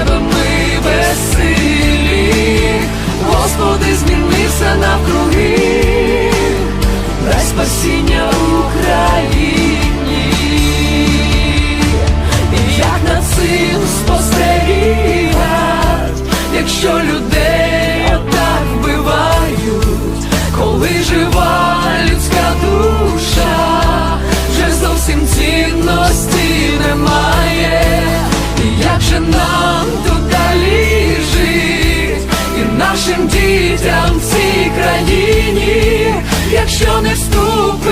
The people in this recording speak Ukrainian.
тебе ми безсилі, Господи, змінився навкруги, дай спасіння Україні, І як на цим спостерігать, якщо людей так вбивають, коли живуть. людям в цій країні, якщо не вступить.